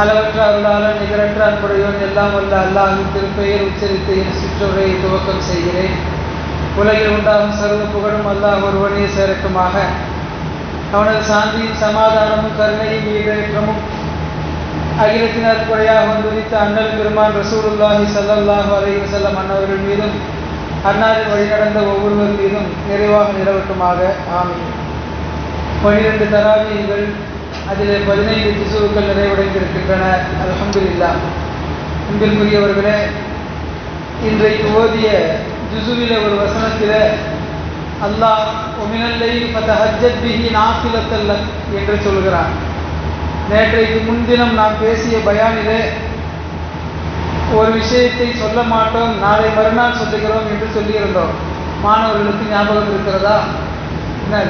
அளவற்ற அருளாளன் நிகரற்ற அன்புடையோன் எல்லாம் வல்ல அல்லாஹின் திருப்பெயர் உச்சரித்து என் சுற்றுரையை துவக்கம் செய்கிறேன். உலகில் உண்டாகும் சர்வ புகழும் அல்லாஹ் ஒருவனே சேரக்குமாக அவனது சாந்தியும் சமாதானமும் கருணையும் ஈடேற்றமும் அகிலத்தினர் குறையாக வந்துரித்த அண்ணல் பெருமான் ரசூலுல்லாஹி சல்லாஹ் அலைஹி செல்லம் அன்னவர்கள் மீதும் அன்னாரின் வழிநடந்த ஒவ்வொருவர் மீதும் நிறைவாக நிலவட்டுமாக. ஆமீன். பனிரெண்டு தராவியங்கள் அதில் பதினைந்து திசுவுக்கள் நிறைவடைந்திருக்கின்றன. அல்ஹம்துலில்லா. அன்பிற்குரியவர்களே இன்றைக்கு ஓதிய ஜுசுவில ஒரு வசனத்திலே அல்லாஹ் ஒமினல்லை ஃபதஹஜ்ஜத் பிஹி நாஃபிலத்தல்லக் என்று சொல்கிறான். நேற்றைக்கு முன்தினம் நாம் பேசிய பயானிலே ஒரு விஷயத்தை சொல்ல மாட்டோம் நாளை மறுநாள் சொல்லுகிறோம் என்று சொல்லியிருந்தோம். மாணவர்களுக்கு ஞாபகம் இருக்கிறதா? என்ன?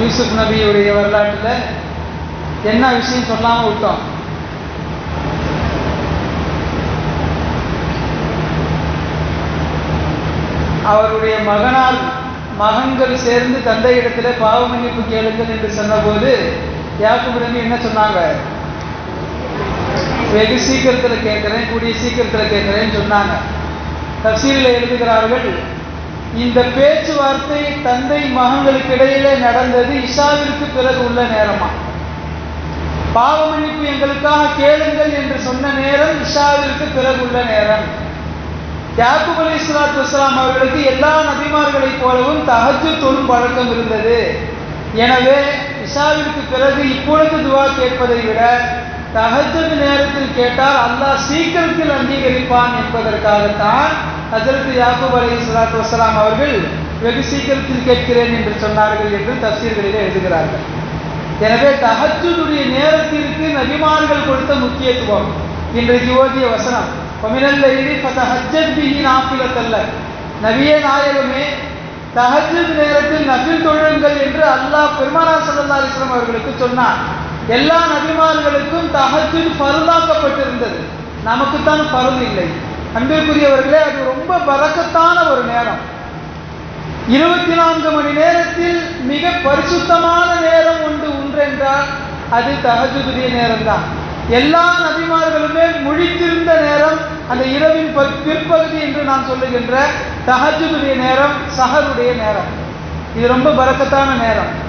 யூசுப் நபியுடைய வரலாற்றில் என்ன விஷயம் சொல்லாமல் விட்டோம்? அவருடைய மகனால் மகன்கள் சேர்ந்து தந்தையிடத்துல பாவ மன்னிப்பு கேளுங்கள் என்று சொன்னபோது யாக்கு நபி என்ன சொன்னாங்க? வெகு சீக்கிரத்தில் கேட்கிறேன் கூடிய சீக்கிரத்தில் கேட்குறேன்னு சொன்னாங்க. தப்சீலில் எழுதுகிறார்கள் இந்த பேச்சுவார்த்தை தந்தை மகன்களுக்கு இடையிலே நடந்தது இஷாவிற்கு பிறகு உள்ள நேரமா? பாவமன்னிப்பு எங்களுக்காக கேளுங்கள் என்று சொன்ன நேரம் இஷாவிற்கு பிறகு உள்ள நேரம். யாக்குப் அலி இஸ்லாத்து இஸ்லாம் அவர்களுக்கு எல்லா நபிமார்களைப் போலவும் தஹஜ்ஜு தொழும் பழக்கம் இருந்தது. எனவே இஷாவிற்கு பிறகு இப்பொழுது துவா கேட்பதை விட தஹஜ்ஜத் நேரத்தில் கேட்டால் அல்லாஹ் சீக்கிரத்தில் அங்கீகரிப்பான் என்பதற்காகத்தான் அதற்கு யாக்கூப் அலி இஸ்லாத்து வசலாம் அவர்கள் வெகு சீக்கிரத்தில் கேட்கிறேன் என்று சொன்னார்கள் என்று தப்சீர்களிலே எழுதுகிறார்கள். எனவே தஹஜ்ஜுடைய நேரத்திற்கு நபிமார்கள் கொடுத்த முக்கியத்துவம். இன்றைக்கு ஓதிய வசனம் பமினல்லைலி தகஜத் பிஹி நாப்பிலத்தல்ல நபியே நாயகமே தகஜத் நேரத்தில் நபில் தொழுங்கள் என்று அல்லாஹ் பெருமானா சல்லா அலைஹி அவர்களுக்கு சொன்னார் எல்லா நபிமார்களுக்கும் தகத்தில் பருதாக்கப்பட்டிருந்தது நமக்குத்தான் பருது இல்லை. அன்பிற்குரியவர்களே அது ரொம்ப பரக்கத்தான ஒரு நேரம். இருபத்தி நான்கு மணி நேரத்தில் மிக பரிசுத்தமான நேரம் உண்டு என்றால் அது தஹஜுடைய நேரம்தான். எல்லா நபிமார்களுமே முழித்திருந்த நேரம் அந்த இரவின் பிற்பகுதி என்று நான் சொல்லுகின்ற தஹஜுடைய நேரம் சஹருடைய நேரம். இது ரொம்ப பறக்கத்தான நேரம்.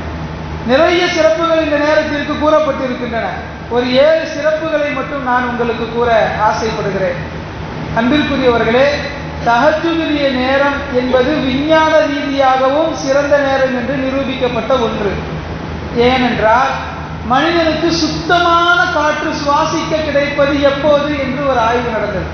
நிறைய சிறப்புகள் இந்த நேரத்திற்கு கூறப்பட்டிருக்கின்றன. ஒரு ஏழு சிறப்புகளை மட்டும் நான் உங்களுக்கு கூற ஆசைப்படுகிறேன். அன்பிற்குரியவர்களே தஹஜுடைய நேரம் என்பது விஞ்ஞான ரீதியாகவும் சிறந்த நேரம் என்று நிரூபிக்கப்பட்ட ஒன்று. ஏனென்றால் மனிதனுக்கு சுத்தமான காற்று சுவாசிக்க கிடைப்பது எப்போது என்று ஒரு ஆய்வு நடந்தது.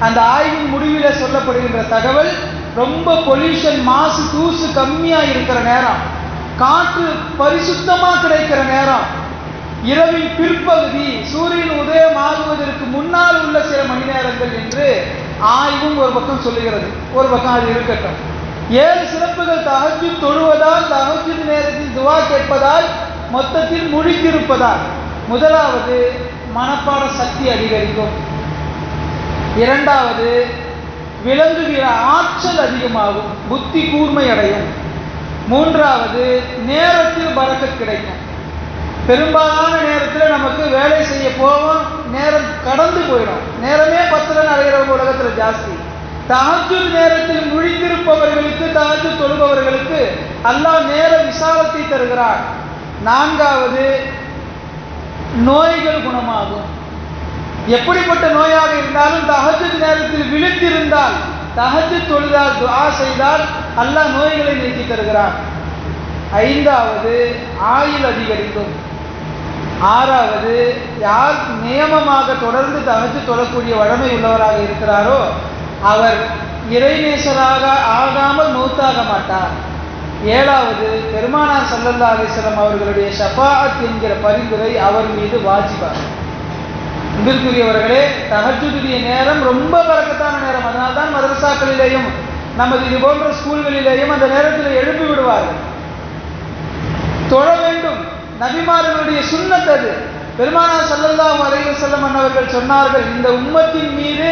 அந்த ஆய்வின் முடிவில் சொல்லப்படுகின்ற தகவல் ரொம்ப பொல்யூஷன் மாசு தூசு கம்மியாக இருக்கிற நேரம். காற்று பரிசுத்தமா கிடைக்கிற நேரம். இரவின் பிற்பகுதி சூரியன் உதயம் ஆகுவதற்கு முன்னால் உள்ள சில மணி நேரங்கள் என்று ஆய்வும் ஒரு பக்கம் சொல்லுகிறது. ஒரு பக்கம் அது இருக்கட்டும். ஏழு சிறப்புகள் தஹஜ்ஜு தொழுவதால் தஹஜ்ஜு நேரத்தில் துவா கேட்பதால் மொத்தத்தில் முழித்திருப்பதால். முதலாவது மனப்பாட சக்தி அதிகரிக்கும். இரண்டாவது விளங்குகிற ஆற்றல் அதிகமாகும். புத்தி கூர்மை அடையும் மூன்றாவது நேரத்தில் பறக்கத் கிடைக்கும். பெரும்பாலான நேரத்தில் நமக்கு வேலை செய்ய போவோம் நேரம் கடந்து போயிடும். நேரமே பத்தில் அடைகிறவங்க உலகத்தில் ஜாஸ்தி. தஹஜ்ஜு நேரத்தில் முழித்திருப்பவர்களுக்கு தஹஜ்ஜு தொழுபவர்களுக்கு அல்லாஹ் நேர விசாலத்தை தருகிறார் நான்காவது நோய்கள் குணமாகும். எப்படிப்பட்ட நோயாக இருந்தாலும் தஹஜ்ஜத் நேரத்தில் விழித்திருந்தால் தகஜு தொழுதால் துவா செய்தால் அல்லாஹ் நோய்களை நீக்கி தருகிறார் ஐந்தாவது ஆயுள் அதிகரிக்கும் ஆறாவது யார் நியமமாக தொடர்ந்து தகச்சு தொழக்கூடிய வழமை உள்ளவராக இருக்கிறாரோ அவர் இறைநேசராக ஆகாமல் மூத்தாக மாட்டார். ஏழாவது பெருமானார் சல்லல்லா அலைஹி அவர்களுடைய ஷபாத் என்கிற பரிந்துரை அவர் மீது வாஜிபார் அன்பிற்குரியவர்களே தஹஜுடைய நேரம் ரொம்ப பறக்கத்தான நேரம். அதனால தான் மதரசாக்களிலேயும் நமது இது போன்ற ஸ்கூல்களிலேயும் அந்த நேரத்தில் எழுப்பி விடுவார்கள். தொழ வேண்டும். நபிமார்களுடைய சுண்ணத் அது. பெருமானா ஸல்லல்லாஹு அலைஹி வஸல்லம் அன்னவர்கள் சொன்னார்கள் இந்த உம்மத்தின் மீது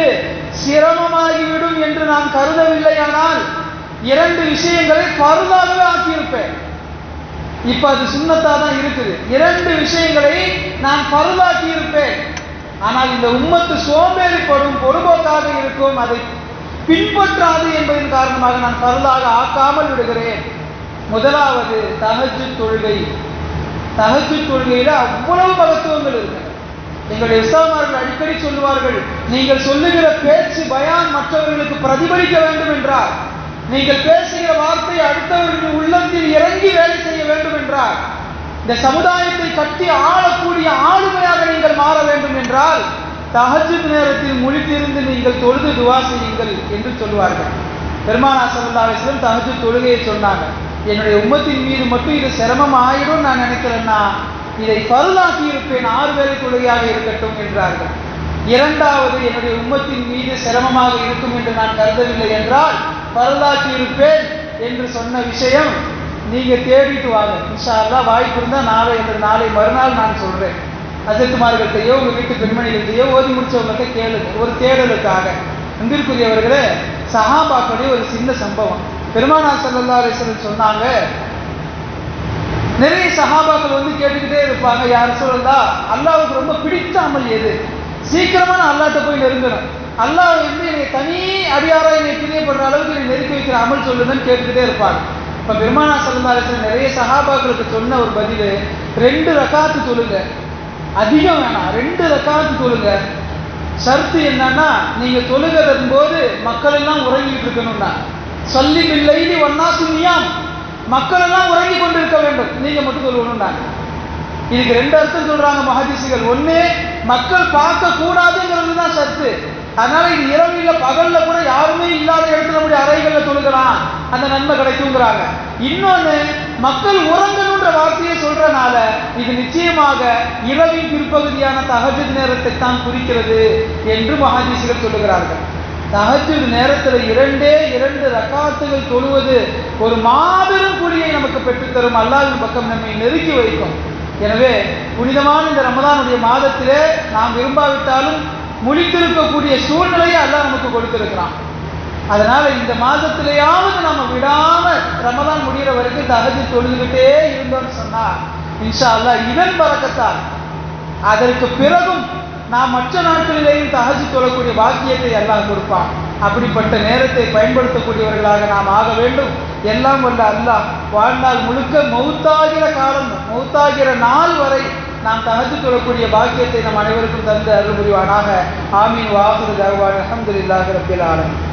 சிரமமாகிவிடும் என்று நான் கருதவில்லையானால் இரண்டு விஷயங்களை பருதாகவே ஆக்கியிருப்பேன். இப்ப அது சுண்ணத்தா தான் இருக்குது. இரண்டு விஷயங்களை நான் பருதாக்கி இருப்பேன் ஆனால் இந்த உம்மத்து சோம்பேறிப்படும் பொறுப்போக்காக இருக்கும் அதை பின்பற்றாது என்பதன் காரணமாக நான் பருதாக ஆக்காமல் விடுகிறேன். முதலாவது தஹஜ்ஜு தொழுகை. தஹஜ்ஜு தொழுகையில் அவ்வளவு மகத்துவங்கள் இருக்கு. எங்களுடைய இஸ்லாமார்கள் அடிக்கடி சொல்லுவார்கள் நீங்கள் சொல்லுகிற பேச்சு பயான் மற்றவர்களுக்கு பிரதிபலிக்க வேண்டும் என்றார். நீங்கள் பேசுகிற வார்த்தை அடுத்தவர்கள் உள்ளத்தில் இறங்கி வேலை செய்ய வேண்டும் என்றார். இந்த சமுதாயத்தை கட்டி ஆளக்கூடிய ஆளுமை என்றால் தஹஜ்ஜுத் நேரத்தில் முழித்திருந்து நீங்கள் தொழுது துவா செய்யுங்கள் என்று சொல்லுவார்கள். பெருமானா சல்லா அலிஸ்லம் தஹஜ்ஜுத் தொழுகையை சொன்னாங்க. என்னுடைய உம்மத்தின் மீது மட்டும் இது சிரமம் ஆயிடும் நான் நினைக்கிறேன்னா இதை பருளாக்கி இருப்பேன் ஆறு வேலை தொழுகையாக இருக்கட்டும் என்றார்கள். இரண்டாவது என்னுடைய உம்மத்தின் மீது சிரமமாக இருக்கும் என்று நான் கருதவில்லை என்றால் பருளாக்கி இருப்பேன் என்று சொன்ன விஷயம் நீங்க தேடிட்டு வாங்க. இன்ஷா அல்லா வாய்ப்பு இருந்தால் நாளை என்று நாளை மறுநாள் நான் சொல்றேன். அஜத்துமார்கள்ட்டையோ உங்கள் வீட்டு பெண்மணிகள்கிட்டயோ ஓதி முடிச்சவங்கள்ட்ட கேளுங்க. ஒரு தேடலுக்காக. அன்பிற்குரியவர்களே சஹாபாக்களுடைய ஒரு சின்ன சம்பவம். பெருமானா சல்லல்லா அலிஸ்வரன் சொன்னாங்க நிறைய சஹாபாக்கள் வந்து கேட்டுக்கிட்டே இருப்பாங்க. யார் சொல்லலா அல்லாவுக்கு ரொம்ப பிடித்த அமல் எது? சீக்கிரமா நான் அல்லாட்ட போய் நெருங்கணும். அல்லாஹ் வந்து என்னை தனி அடியாரா என்னை பிரியப்படுற அளவுக்கு என்னை நெருக்கி வைக்கிற அமல் சொல்லுதுன்னு கேட்டுக்கிட்டே இருப்பாங்க. இப்போ பெருமானா சல்லா அலிஸ்வரன் நிறைய சஹாபாக்களுக்கு சொன்ன ஒரு பதில் ரெண்டு ரக்காத்து தொழுங்க. அதிகம் வேணாம். ரெண்டு ரக்காத்து தொழுங்க சர்த்து என்னன்னா நீங்க தொழுகிறதும் போது மக்கள் எல்லாம் உறங்கிட்டு இருக்கணும்னா. சொல்லி பிள்ளைதி ஒன்னா சுனியாம் மக்கள் எல்லாம் உறங்கி கொண்டிருக்க வேண்டும். நீங்க மட்டும் தொழுகணும்னாங்க. இதுக்கு ரெண்டு அர்த்தம் சொல்றாங்க மகதிசிகள் ஒண்ணு மக்கள் பார்க்க கூடாதுங்கிறது தான் சத்து அதனால இது இரவுல பகல்ல கூட யாருமே இல்லாத இடத்துல நம்முடைய அறைகளில் தொழுகலாம். அந்த நன்மை கிடைக்குங்கிறாங்க. இன்னொன்னு மக்கள் உறங்கணுன்ற வார்த்தையை சொல்றனால இது நிச்சயமாக இரவின் பிற்பகுதியான தகஜத் நேரத்தை தான் குறிக்கிறது என்று மகாதீசிகள் சொல்லுகிறார்கள். தகஜத் நேரத்தில் இரண்டே இரண்டு ரக்காத்துகள் தொழுவது ஒரு மாபெரும் குடியை நமக்கு பெற்றுத்தரும். அல்லாவின் பக்கம் நம்மை நெருக்கி வைக்கும். எனவே புனிதமான இந்த ரமதானுடைய மாதத்திலே நாம் விரும்பாவிட்டாலும் முழித்திருக்கக்கூடிய சூழ்நிலையை அல்லாஹ் நமக்கு கொடுத்திருக்கிறான். அதனால இந்த மாதத்திலேயாவது நம்ம விடாம ரமதான் முடிகிற வரைக்கும் தகதி தொழுதுகிட்டே இருந்தோம்னு சொன்னால் இன்ஷா அல்லா இதன் பறக்கத்தால் அதற்கு பிறகும் நாம் மற்ற நாட்களிலேயும் தகஜி தொழக்கூடிய பாக்கியத்தை எல்லாம் கொடுப்பான். அப்படிப்பட்ட நேரத்தை பயன்படுத்தக்கூடியவர்களாக நாம் ஆக வேண்டும். எல்லாம் வல்ல அல்லாஹ் வாழ்நாள் முழுக்க மௌத்தாகிற காலம் மௌத்தாகிற நாள் வரை நாம் தகஜி தொழக்கூடிய பாக்கியத்தை நம் அனைவருக்கும் தந்து அருள் புரிவானாக. ஆமீன். வாசு தருவான் அஹமதுல்லாஹ் ரபில் ஆலமீன்.